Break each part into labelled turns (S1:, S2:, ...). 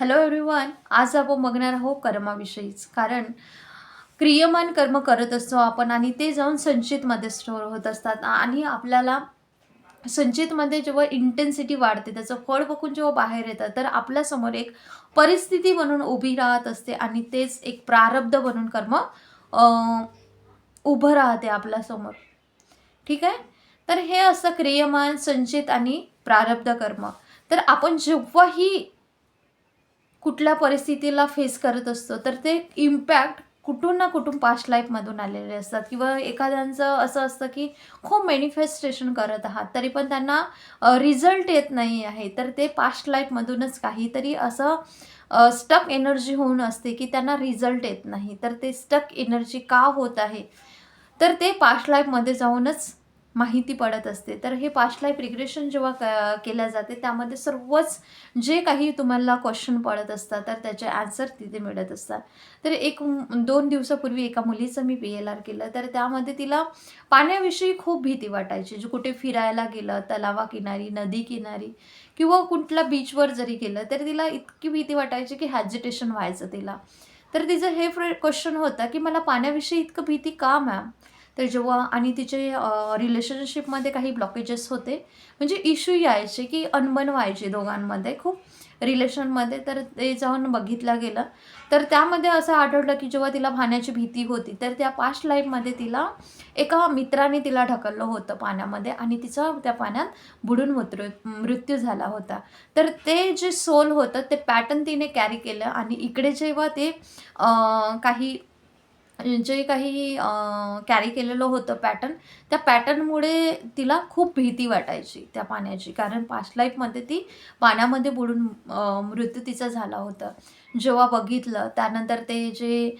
S1: Hello everyone आज आपण बघणार आहोत कर्माविषयीच. कारण क्रियमान कर्म करत असतो आपण आणि ते जाऊन संचितमध्ये स्टोअर होत असतात. आणि आपल्याला संचितमध्ये जेव्हा इंटेन्सिटी वाढते त्याचं फळ बघून जेव्हा बाहेर येतं तर आपल्यासमोर एक परिस्थिती म्हणून उभी राहत असते आणि तेच एक प्रारब्ध बनून कर्म उभं राहते आपल्यासमोर ठीक आहे? तर हे असं क्रियमान संचित आणि प्रारब्ध कर्म. तर आपण जेव्हाही कुठल्या परिस्थितीला फेस करत असतो तर ते इम्पॅक्ट कुठून ना कुठून पास्ट लाईफमधून आलेले असतात. किंवा एखाद्यांचं असं असतं की खूप मॅनिफेस्टेशन करत आहात तरी पण त्यांना रिझल्ट येत नाही आहे तर ते पास्ट लाईफमधूनच काहीतरी असं स्टक एनर्जी होऊन असते की त्यांना रिझल्ट येत नाही. तर ते स्टक एनर्जी का होत आहे? तर ते पास्ट लाईफमध्ये जाऊनच माहिती पडत असते. तर हे पास्ट लाईफ रिग्रेशन जेव्हा क केल्या जाते त्यामध्ये सर्वच जे काही तुम्हाला क्वेश्चन पडत असतात तर त्याचे ॲन्सर तिथे मिळत असतात. तर एक दोन दिवसापूर्वी एका मुलीचं मी पी एल आर केलं तर त्यामध्ये तिला पाण्याविषयी खूप भीती वाटायची. जे कुठे फिरायला गेलं तलावाकिनारी नदी किनारी किंवा कुठल्या बीचवर जरी गेलं तर तिला इतकी भीती वाटायची की हॅजिटेशन व्हायचं तिला. तर तिचं हे क्वेश्चन होतं की मला पाण्याविषयी इतकं भीती का मॅम तर जेव्हा आणि तिचे रिलेशनशिपमध्ये काही ब्लॉकेजेस होते म्हणजे इश्यू यायचे की अनबन व्हायचे दोघांमध्ये खूप. रिलेशनमध्ये तर ते जाऊन बघितलं गेलं. तर त्यामध्ये असं आढळलं की जेव्हा तिला पाण्याची भीती होती तर त्या पास्ट लाईफमध्ये तिला एका मित्राने तिला ढकललं होतं पाण्यामध्ये आणि तिचा त्या पाण्यात बुडून मृत्यू मृत्यू झाला होता. तर ते जे सोल होतं ते पॅटर्न तिने कॅरी केलं आणि इकडे जेव्हा ते काही जे काही कॅरी केलेलं होतं पॅटर्न त्या पॅटर्नमुळे तिला खूप भीती वाटायची त्या पाण्याची. कारण पास्ट लाईफमध्ये ती पाण्यामध्ये बुडून मृत्यू तिचा झाला होता. जेव्हा बघितलं त्यानंतर ते जे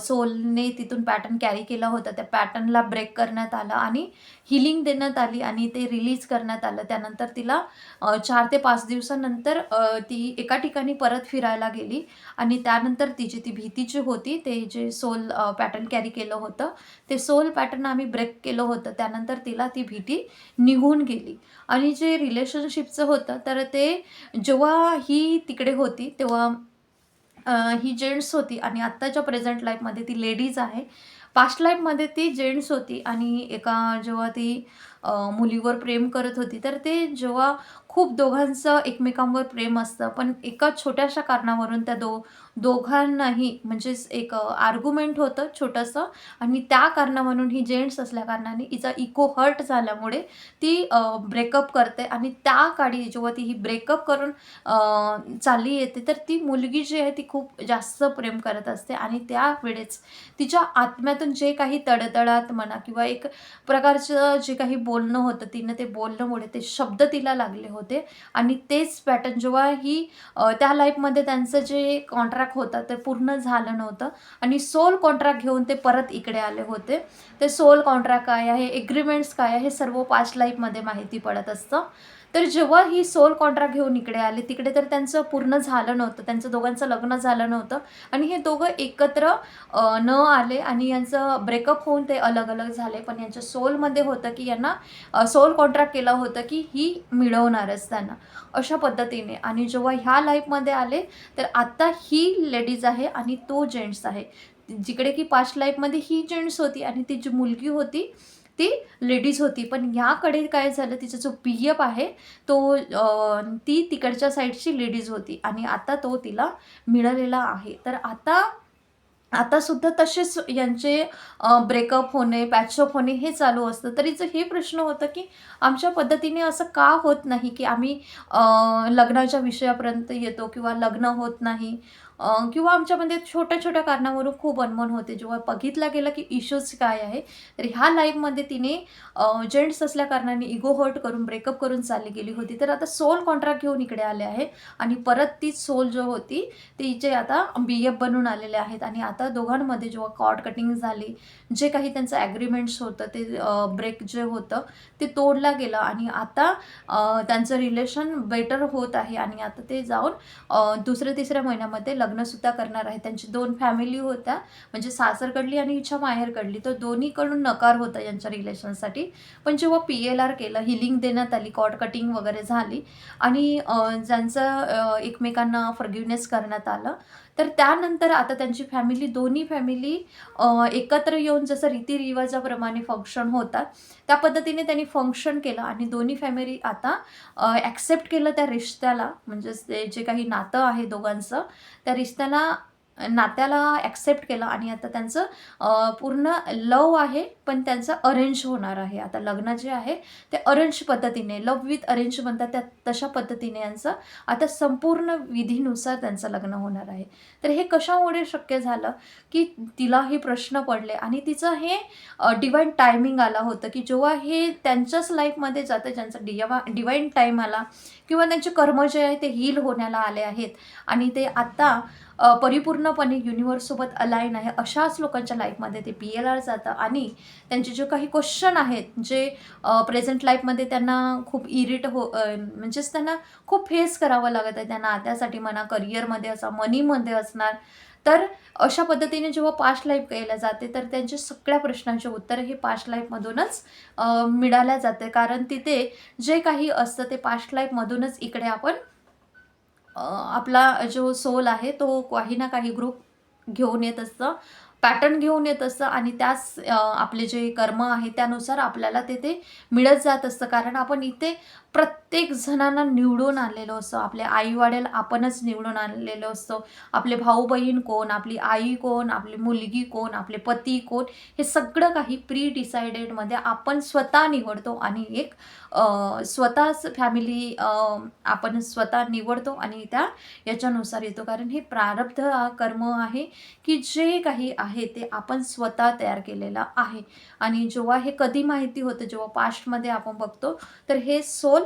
S1: सोलने तिथून पॅटर्न कॅरी केला होता त्या पॅटर्नला ब्रेक करण्यात आलं आणि हिलिंग देण्यात आली आणि ते रिलीज करण्यात आलं. त्यानंतर तिला चार ते पाच दिवसानंतर ती एका ठिकाणी परत फिरायला गेली आणि त्यानंतर तिची ती भीती जी होती ते जे सोल पॅटर्न कॅरी केलं होतं ते सोल पॅटर्न आम्ही ब्रेक केलं होतं. त्यानंतर तिला ती भीती निघून गेली. आणि जे रिलेशनशिपचं होतं तर ते जेव्हा ही तिकडे होती तेव्हा ही जेंट्स होती आणि आत्ताच्या प्रेझेंट लाईफमध्ये ती लेडीज आहे. पास्ट लाईफमध्ये ती जेंट्स होती आणि एका जेव्हा ती मुलीवर प्रेम करत होती तर ते जेव्हा खूप दोघांचं एकमेकांवर प्रेम असतं पण एका छोट्याशा कारणावरून त्या दो दोघांनाही म्हणजेच एक आर्ग्युमेंट होतं छोटंसं आणि त्या कारणावरून ही जेंट्स असल्या कारणाने हिचा इको हर्ट झाल्यामुळे ती ब्रेकअप करते आणि त्या काळी जेव्हा ती ही ब्रेकअप करून चालली येते तर ती मुलगी जी आहे ती खूप जास्त प्रेम करत असते आणि त्यावेळेस तिच्या आत्म्यात आत्म्यातून जे काही तडतडात म्हणा किंवा एक प्रकारचं जे काही बोलणं होतं तिनं ते बोलण्यामुळे ते शब्द तिला लागले होते. आणि तेच पॅटर्न जेव्हा ही त्या लाईफमध्ये त्यांचं जे कॉन्ट्रॅक्ट होतं ते पूर्ण झालं नव्हतं. आणि सोल कॉन्ट्रॅक्ट घेऊन ते परत इकडे आले होते. ते सोल कॉन्ट्रॅक्ट काय आहे एग्रीमेंट्स काय आहे हे सर्व पास्ट लाईफमध्ये माहिती पडत असतं. तर जेव्हा ही सोल कॉन्ट्रॅक्ट घेऊन इकडे आले तिकडे तर त्यांचं पूर्ण झालं नव्हतं. त्यांचं दोघांचं लग्न झालं नव्हतं. आणि हे दोघं एकत्र न आले आणि यांचं ब्रेकअप होऊन ते अलग अलग झाले. पण यांच्या सोलमध्ये होतं की यांना सोल कॉन्ट्रॅक्ट केलं होतं की ही मिळवणारच त्यांना. अशा पद्धतीने. आणि जेव्हा ह्या लाईफमध्ये आले तर आत्ता ही लेडीज आहे आणि तो जेंट्स आहे. जिकडे की पास्ट लाईफमध्ये ही जेंट्स होती आणि ती जी मुलगी होती ती लेडीज होती. पण याकडे काय झालं तिचा जो पी एफ आहे तो ती तिकडच्या साईडची लेडीज होती. आणि आता तो तिला मिळालेला आहे. तर आता आतासुद्धा तसेच यांचे ब्रेकअप होणे पॅचअप होणे हे चालू असतं. तरीच हे प्रश्न होतं की आमच्या पद्धतीने असं का होत नाही की आम्ही लग्नाच्या विषयापर्यंत येतो किंवा लग्न होत नाही? किंवा आमच्यामध्ये छोट्या छोट्या कारणावरून खूप अनमन होते. जेव्हा बघितलं गेलं की इश्यूज काय आहे तर ह्या लाईफमध्ये तिने जेंट्स असल्या कारणाने इगो हर्ट करून ब्रेकअप करून चालली गेली होती. तर आता सोल कॉन्ट्रॅक्ट घेऊन इकडे आले आहे आणि परत ती सोल जो होती तिचे आता बी एफ बनून आलेले आहेत. आणि आता दोघांमध्ये जेव्हा कॉर्ड कटिंग झाली जे काही त्यांचं ॲग्रीमेंट्स होतं ते ब्रेक जे होतं ते तोडलं गेलं. आणि आता त्यांचं रिलेशन बेटर होत आहे. आणि आता ते जाऊन दुसऱ्या तिसऱ्या महिन्यामध्ये लग्न लग्नसुद्धा करणार आहे. त्यांची दोन फॅमिली होत्या. म्हणजे सासरकडली आणि हिच्या माहेरकडली तर दोन्हीकडून नकार होता यांच्या रिलेशनसाठी पण जेव्हा पी एल आर केलं हिलिंग देण्यात आली कॉट कटिंग वगैरे झाली. आणि ज्यांचं एकमेकांना फर्ग्युनेस करण्यात आलं तर त्यानंतर आता त्यांची फॅमिली दोन्ही फॅमिली एकत्र येऊन जसं रीतिरिवाजाप्रमाणे फंक्शन होतात त्या पद्धतीने त्यांनी फंक्शन केलं आणि दोन्ही फॅमिली आता ॲक्सेप्ट केलं त्या रिश्त्याला. म्हणजेच ते जे काही नातं आहे दोघांचं त्या रिश्त्याला नात्याला ॲक्सेप्ट केलं आणि आता त्यांचं पूर्ण लव आहे पण त्यांचं अरेंज होणार आहे. आता लग्न जे आहे ते अरेंज पद्धतीने लव विथ अरेंज म्हणतात त्या तशा पद्धतीने यांचं आता संपूर्ण विधीनुसार त्यांचं लग्न होणार आहे. तर हे कशामुळे शक्य झालं? की तिला हे प्रश्न पडले आणि तिचं हे डिवाईन टायमिंग आला होतं की जेव्हा हे त्यांच्याच लाईफमध्ये जातं ज्यांचा डिवा डिवाईन टाईम आला किंवा त्यांचे कर्म जे आहे ते हील होण्याला आले आहेत आणि ते आत्ता परिपूर्णपणे युनिवर्ससोबत अलाईन आहे अशाच लोकांच्या लाईफमध्ये ते पी एल आर जातं. आणि त्यांचे जे काही क्वेश्चन आहेत जे प्रेझेंट लाईफमध्ये त्यांना खूप इरिट हो म्हणजेच त्यांना खूप फेस करावं लागत आहे. त्यांना त्यासाठी म्हणा करिअरमध्ये असा मनीमध्ये असणार. तर अशा पद्धतीने जेव्हा पास्ट लाईफ केल्या जाते तर त्यांच्या सगळ्या प्रश्नांचे उत्तर हे पास्ट लाईफमधूनच मिळाल्या जाते. कारण तिथे जे काही असतं ते पास्ट लाईफमधूनच इकडे आपण आपला जो सोल आहे तो काही ना काही ग्रुप घेऊन येत असतं. पॅटर्न घेऊन येत असतं आणि त्याच आपले जे कर्म आहे त्यानुसार आपल्याला ते ते मिळत जात असतं. कारण आपण इथे प्रत्येक जणांना निवडून आलेलो असतो. आपले आई वडील आपणच निवडून आणलेलो असतो. आपले भाऊ बहीण कोण आपली आई कोण आपली मुलगी कोण आपले पती कोण हे सगळं काही प्री डिसाइडेडमध्ये आपण स्वतः निवडतो आणि एक स्वतःच फॅमिली आपण स्वतः निवडतो आणि त्या याच्यानुसार येतो. कारण हे प्रारब्ध हा कर्म आहे की जे काही आहे ते आपण स्वतः तयार केलेलं आहे. आणि जेव्हा हे कधी माहिती होतं जेव्हा पास्टमध्ये आपण बघतो तर हे सोल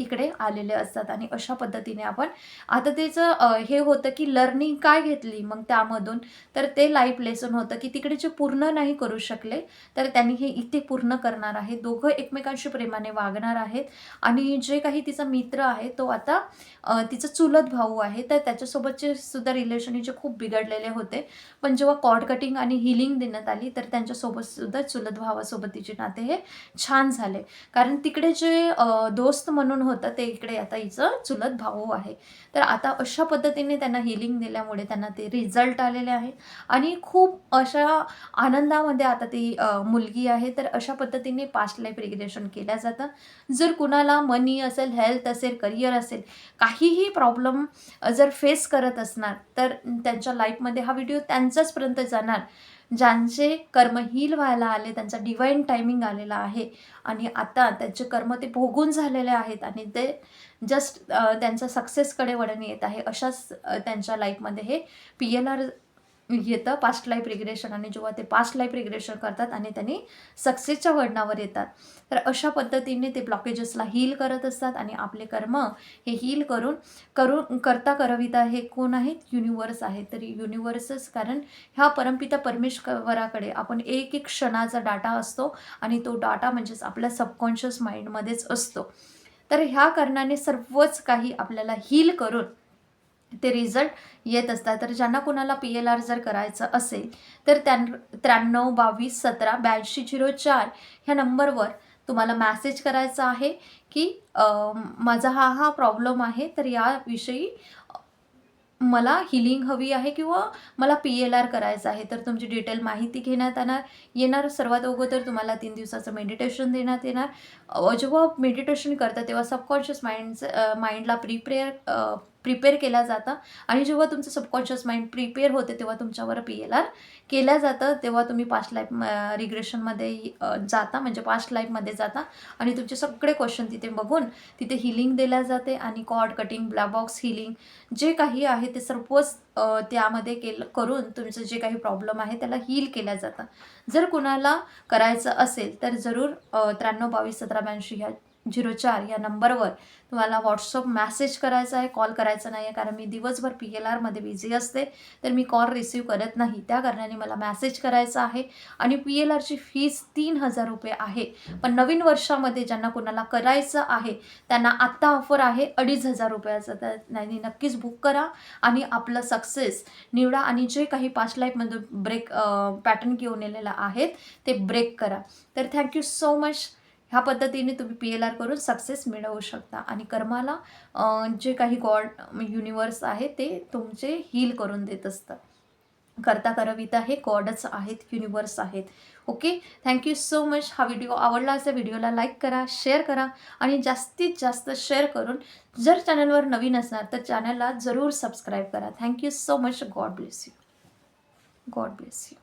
S1: इकडे आलेले असतात आणि अशा पद्धतीने आपण आता त्याचं हे होतं की लर्निंग काय घेतली मग त्यामधून. तर ते लाईफ लेसन होतं की तिकडे जे पूर्ण नाही करू शकले तर त्यांनी हे इथे पूर्ण करणार आहे. दोघं एकमेकांशी प्रेमाने वागणार आहेत आणि जे काही तिचा मित्र आहे तो आता तिचं तिचा चुलत भाऊ आहे. तर त्याच्यासोबतचे सुद्धा रिलेशन जे खूप बिघडलेले होते. पण जेव्हा कॉर्ड कटिंग आणि हिलिंग देण्यात आली तर त्यांच्यासोबत सुद्धा चुलत भावासोबत तिचे नाते हे छान झाले. कारण तिकडे जे दोस्त म्हणून होतं ते इकडे आता हिचं चुलत भाऊ आहे. तर आता अशा पद्धतीने त्यांना हिलिंग दिल्यामुळे त्यांना ते रिझल्ट आलेले आहे आणि खूप अशा आनंदामध्ये आता ती मुलगी आहे. तर अशा पद्धतीने पास्ट लाईफ रिग्रेशन केल्या जातं. जर कुणाला मनी असेल हेल्थ असेल करिअर असेल काहीही प्रॉब्लेम जर फेस करत असणार तर त्यांच्या लाईफमध्ये हा व्हिडिओ त्यांच्याचपर्यंत जाणार. ज्यांचे कर्म हील व्हायला आले त्यांचा डिवाईन टायमिंग आलेला आहे. आणि आता त्यांचे कर्म ते भोगून झालेले आहेत आणि ते जस्ट त्यांच्या सक्सेसकडे वळण येत आहे. अशाच त्यांच्या लाईफमध्ये हे पी एल आर येतं पास्ट लाईफ रिग्रेशन आणि जेव्हा ते पास्ट लाईफ रिग्रेशन करतात आणि त्यांनी सक्सेसच्या वळणावर येतात. तर अशा पद्धतीने ते ब्लॉकेजेसला हील करत असतात आणि आपले कर्म हे हील करून करून करता करविता हे कोण आहेत? युनिवर्स आहे तर युनिवर्सच कारण ह्या परमपिता परमेश्वराकडे आपण एक एक क्षणाचा डाटा असतो आणि तो डाटा म्हणजेच आपल्या सबकॉन्शियस माइंडमध्येच असतो. तर ह्या कारणाने सर्वच काही आपल्याला हील करून ते रिझल्ट येत असतात. तर ज्यांना कोणाला पी एल आर जर करायचं असेल तर त्यां त्र्याण्णव बावीस सतरा ब्याऐंशी झिरो चार ह्या नंबरवर तुम्हाला मॅसेज करायचा आहे की माझा हा हा प्रॉब्लेम आहे तर याविषयी मला हिलिंग हवी आहे किंवा मला पी एल आर करायचं आहे. तर तुमची डिटेल माहिती घेण्यात येणार येणार. सर्वात अगोदर तुम्हाला तीन दिवसाचं मेडिटेशन देण्यात येणार. जेव्हा मेडिटेशन करता तेव्हा सबकॉन्शियस माइंडचं माइंडला प्रिपेअर प्रिपेअर केला जातं. आणि जेव्हा तुमचं सबकॉन्शियस माइंड प्रिपेअर होते तेव्हा तुमच्यावर पी एल आर केलं जातं. तेव्हा तुम्ही पास्ट लाईफ रिग्रेशनमध्ये जाता. म्हणजे पास्ट लाईफमध्ये जाता. आणि तुमचे सगळे क्वेश्चन तिथे बघून तिथे हिलिंग दिल्या जाते. आणि कॉर्ड कटिंग ब्लॅबॉक्स हिलिंग जे काही आहे ते सर्वच त्यामध्ये केलं करून तुमचं जे काही प्रॉब्लेम आहे त्याला हील केल्या जातं. जर कुणाला करायचं असेल तर जरूर त्र्याण्णव बावीस सतरा ब्याऐंशी ह्या झिरो चार या नंबरवर तुम्हाला व्हॉट्सअप मॅसेज करायचा आहे कॉल करायचा नाही आहे कारण मी दिवसभर पी एल आरमध्ये बिझी असते तर मी कॉल रिसीव करत नाही. त्या कारणाने मला मॅसेज करायचा आहे आणि पी एल आरची फीस तीन हजार रुपये आहे. पण नवीन वर्षामध्ये ज्यांना कोणाला करायचं आहे त्यांना आत्ता ऑफर आहे अडीच हजार रुपयाचं. तर त्यांनी नक्कीच बुक करा आणि आपलं सक्सेस निवडा आणि जे काही पाच लाईफमध्ये ब्रेक पॅटर्न घेऊन येलेलं आहेत ते ब्रेक करा. तर थँक्यू सो मच ह्या पद्धतीने तुम्ही पी एल आर करून सक्सेस मिळवू शकता. आणि कर्माला जे काही गॉड युनिवर्स आहे ते तुमचे हील करून देत असतं. करता करविता हे गॉडच आहेत युनिवर्स आहेत. Okay thank you so much हा व्हिडिओ आवडला असेल व्हिडिओला लाईक करा शेअर करा. आणि जास्तीत जास्त शेअर करून जर चॅनलवर नवीन असणार तर चॅनलला जरूर सबस्क्राईब करा. Thank you so much God bless you God bless you